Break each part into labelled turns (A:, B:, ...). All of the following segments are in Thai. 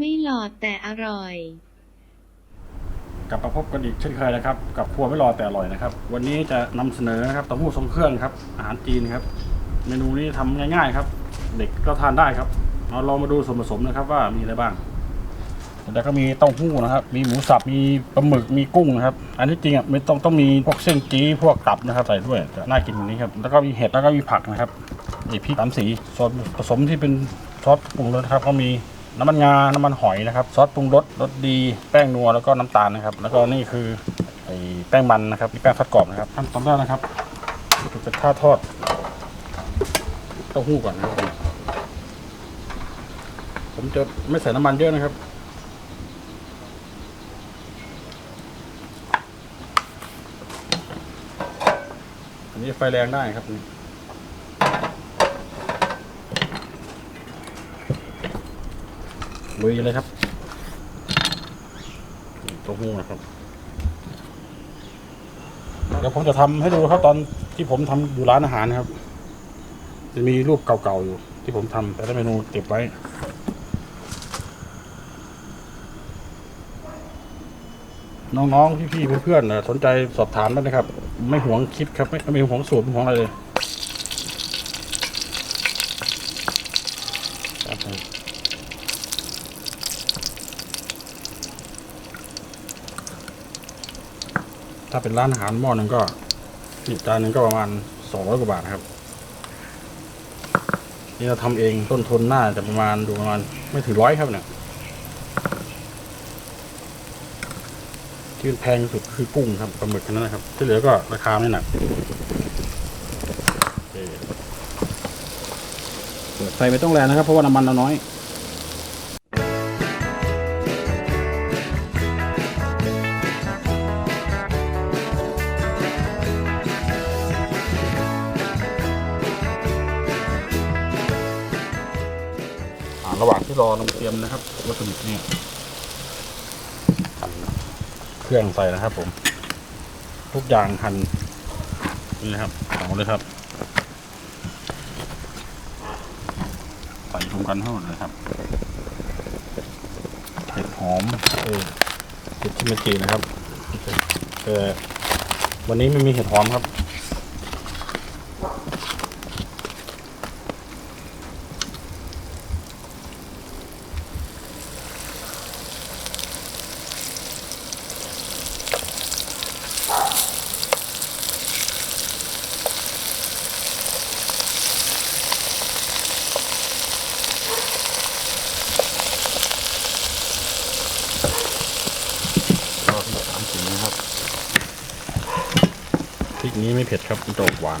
A: ไม่หลอดแต่อร่อย
B: กลับมาพบกันอีกเช่นเคยนะครับ กับครัวไม่รอแต่อร่อยนะครับ วันนี้จะนำเสนอนะครับเต้าหู้ทรงเครื่องครับ อาหารจีนครับ เมนูนี้ทำง่ายๆครับ เด็กก็ทานได้ครับเราลองมาดูส่วนผสมนะครับ ว่ามีอะไรบ้าง แล้วก็มีเต้าหู้นะครับ มีหมูสับ มีปลาหมึก มีกุ้งนะครับ อันนี้จริงอะไม่ต้องต้องมีพวกเส้นจี้พวกตับนะครับใส่ด้วยจะน่ากินกว่านี้ครับ แล้วก็มีเห็ด แล้วก็มีผักนะครับมีพริกสามสี ส่วนผสมที่เป็นซอสปรุงรสนะครับ ก็มี น้ำมันงา น้ำมันหอยนะครับ ซอสปรุงรส รสดี แป้งนัว แล้วก็น้ำตาลนะครับ แล้วก็นี่คือไอ้แป้งมันนะครับนี่แป้งทอดกรอบนะครับขั้นตอนแรกนะครับจะข้าวทอดเต้าหู้ก่อนนะครับผมผมจะไม่ใส่น้ำมันเยอะนะครับ อันนี้ไฟแรงได้ครับ ลุยเลยครับเต้าหู้นะครับ เดี๋ยวผมจะทำให้ดูครับตอนที่ผมทำอยู่ร้านอาหารนะครับ จะมีรูปเก่าๆอยู่ ที่ผมทำแต่ละเมนูเก็บไว้น้องๆ พี่ๆ เพื่อนๆสนใจสอบถามได้นะครับ ไม่หวงคลิปครับ ไม่ไม่หวงสูตรไม่หวงอะไรเลยครับผม ถ้าเป็นร้านอาหารหม้อหนึ่งก็อีกจานหนึ่งก็ประมาณสองร้อยกว่าบาทครับ นี่เราทำเองต้นทุนน่าจะประมาณดูประมาณไม่ถึงร้อยครับเนี่ยที่แพงสุดคือกุ้งครับปลาหมึกแค่นั้นนะครับ ที่เหลือก็ราคาไม่หนักเปิดไฟไม่ต้องแรงนะครับ เพราะว่าน้ำมันเราน้อย มนะครับวัตถุดิบเนี่ยหั่นเครื่องใส่นะครับ ผม ทุกอย่างหั่นนี่นะครับเอาเลยครับใส่รวมกันทั้งหมดเลยครับเห็ดหอมเออเห็ดชิมจินะครับเออวันนี้ไม่มีเห็ดหอมครับ ก็ที่สามสีนะครับ พริกนี้ไม่เผ็ดครับมันจะออกหวาน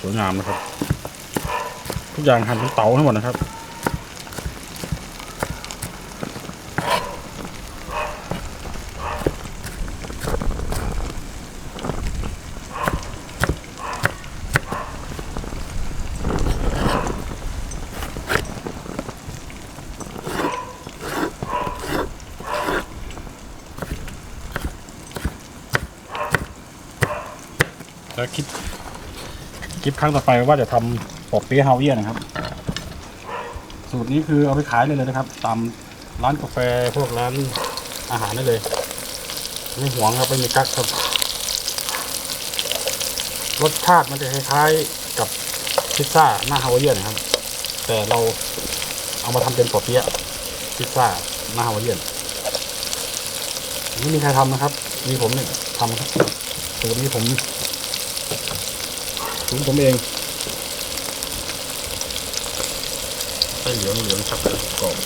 B: สวยงามนะครับ ทุกอย่างหั่นเป็นเต๋าทั้งหมดนะครับ แล้วคิดคลิปครั้งต่อไปว่าจะทำปอบเปี๊ยะฮาเวียนะครับ สูตรนี้คือเอาไปขายเลยเลยนะครับ ตามร้านกาแฟพวกร้านอาหารได้เลย ไม่หวงครับไม่มีกั๊กครับ รสชาติมันจะคล้ายๆกับพิซซ่าหน้าฮาวเวียนนะครับ แต่เราเอามาทำเป็นปอบเปี๊ยะพิซซ่าหน้าฮาวเวียนไม่มีใครทำนะครับ มีผมเนี่ยทำครับสูตรนี้ผม ถุงผมเองไส้เหลืองเหลืองชักเลยกรอบ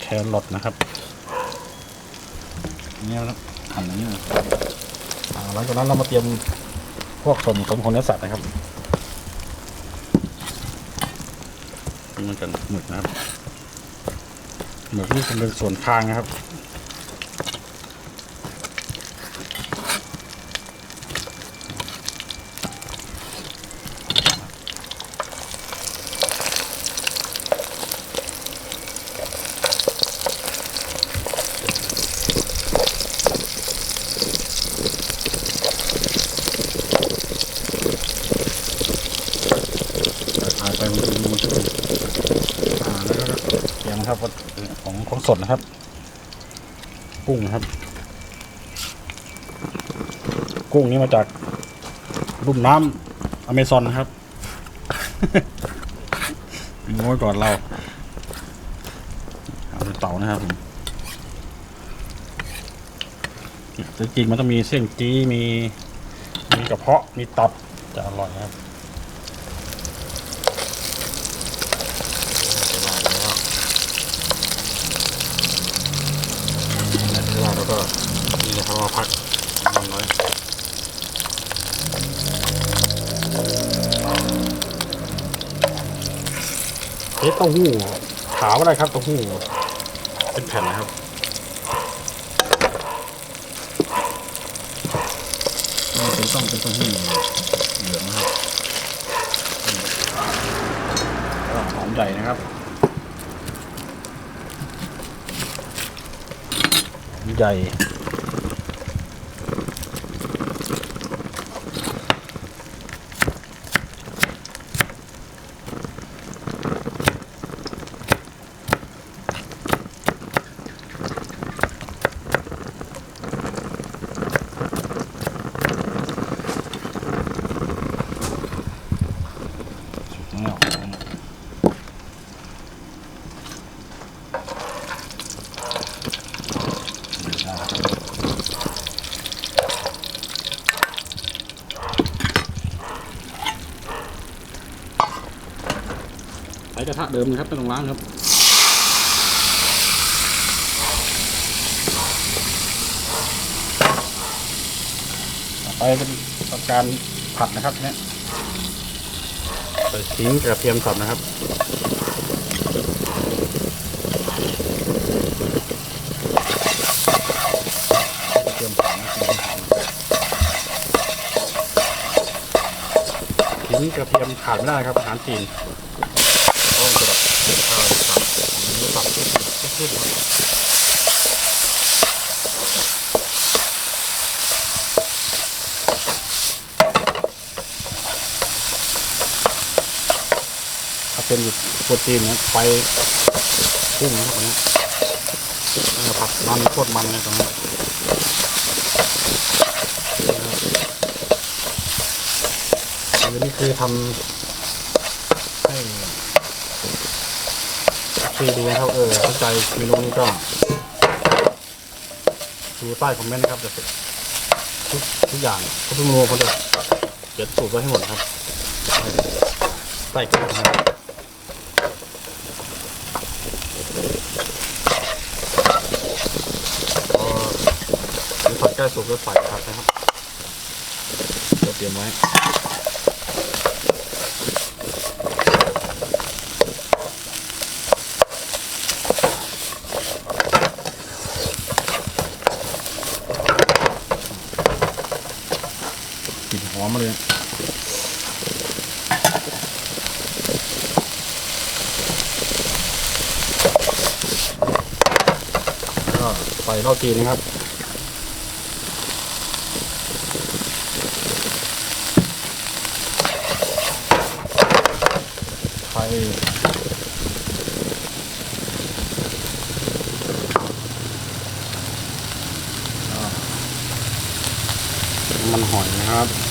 B: แครอทนะครับอันนี่นะหั่นอย่างนี้นะอ่าหลังจากนั้นเรามาเตรียมพวกส่วนผสมของเนื้อสัตว์นะครับ มันกันหมึกนะครับหมึกนี่เป็นส่วนคางนะครับว่าของของ สดนะครับ กุ้งนะครับ กุ้งนี้มาจากลุ่มน้ำอเมซอนนะครับโม้ยก่อนเราเอาเต่านะครับผมจริงๆมันต้องมีเส้นจี้มีมีกระเพาะมีตับจะอร่อยนะครับ เอ๊ะเต้าหู้ขาวอะไรครับเต้าหู้เป็นแผ่นนะครับนี่เป็นต้องเป็นเต้าหู้เหลืองนะครับก็หอมใหญ่นะครับใหญ่ใช้ กระทะเดิมนะครับไม่ต้องล้างครับไปเป็นการผัดนะครับเนี่ยใส่ทิ้งกระเทียมสับนะครับกระเทียมสับนะครับทิ้งกระเทียมขาดไม่ได้ครับอาหารจีนต้องจะแบบเป็นข้าวสับ เนื้อสับขึ้นๆครับถ้าเป็นโปรตีนเนี่ยไฟพุ่งนะครับตรงนี้ผัดมันโคตรมันเลยตรงนี้อันนี้คือทำให้ คือดูนะครับเออเข้าใจเมนูนี้ก็ดูใต้คอมเมนต์นะครับจะเสร็จทุกทุกอย่างทุกเมนูเขาจะเขียนสูตรไว้ให้หมดครับใต้คลิปนะครับพอมีผัดใกล้สุกก็ใส่ผัดนะครับเดี๋ยวเตรียมไว้ อมมาเลยก็ใส่เหล้าจีนนะครับไข่มันหอยนะครับ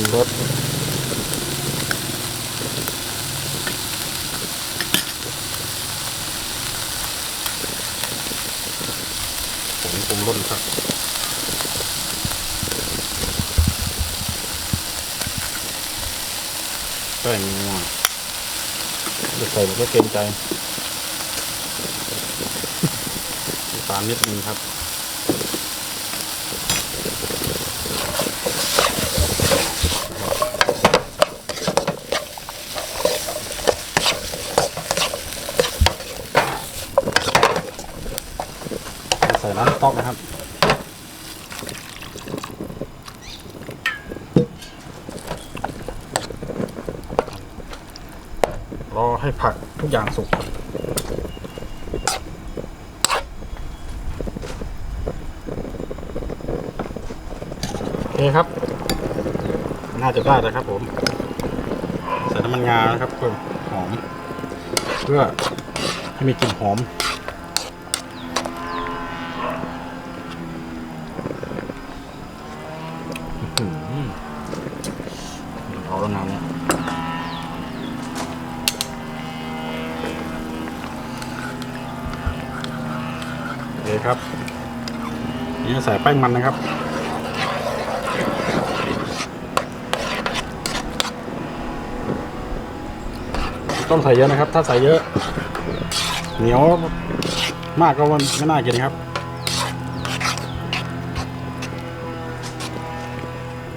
B: ซอสปรุงรสผงปรุงรสครับแป้งนัวจะใส่แบบไม่เกรงใจน้ำตาลนิดนึงครับ ใส่น้ำสต๊อกนะครับ รอให้ผักทุกอย่างสุกโอเคครับ น่าจะได้แล้วครับผม ใส่น้ำมันงานะครับเพื่อหอม เพื่อให้มีกลิ่นหอม อื้อหือเอาแล้วงานเนี่ยโอเคครับ นี่ใส่แป้งมันนะครับ ต้องใส่เยอะนะครับ ถ้าใส่เยอะ เหนียวมากก็มันไม่น่ากินครับ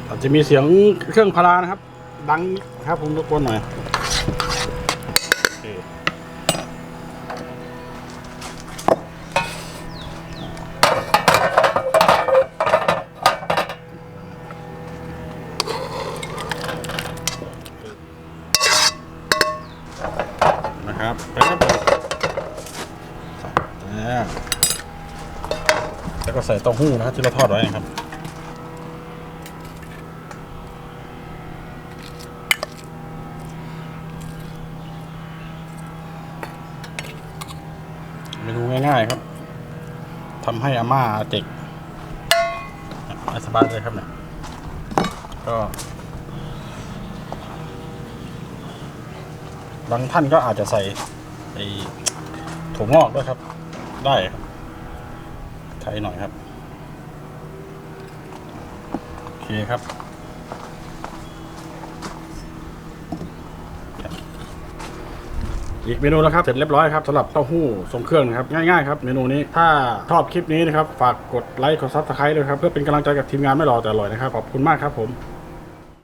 B: อาจจะมีเสียงเครื่องพารานะครับ ดังครับผมรบกวนหน่อย เต้าหู้นะครับที่เราทอดไว้นะครับเมนูง่ายๆครับทำให้อาม่าเจกสบายเลยครับเนี่ยก็บางท่านก็อาจจะใส่ไอ้ถั่วงอกด้วยครับ ได้ครับใช้หน่อยครับ โอเค ครับอีกเมนูแล้วครับเสร็จเรียบร้อยครับสำหรับเต้าหู้ทรงเครื่องนะครับง่ายๆครับเมนูนี้ถ้าชอบคลิปนี้นะครับฝากกดไลค์กดซับสไครต์ด้วยครับเพื่อเป็นกำลังใจกับทีมงานไม่รอแต่อร่อยนะครับขอบคุณมากครับผม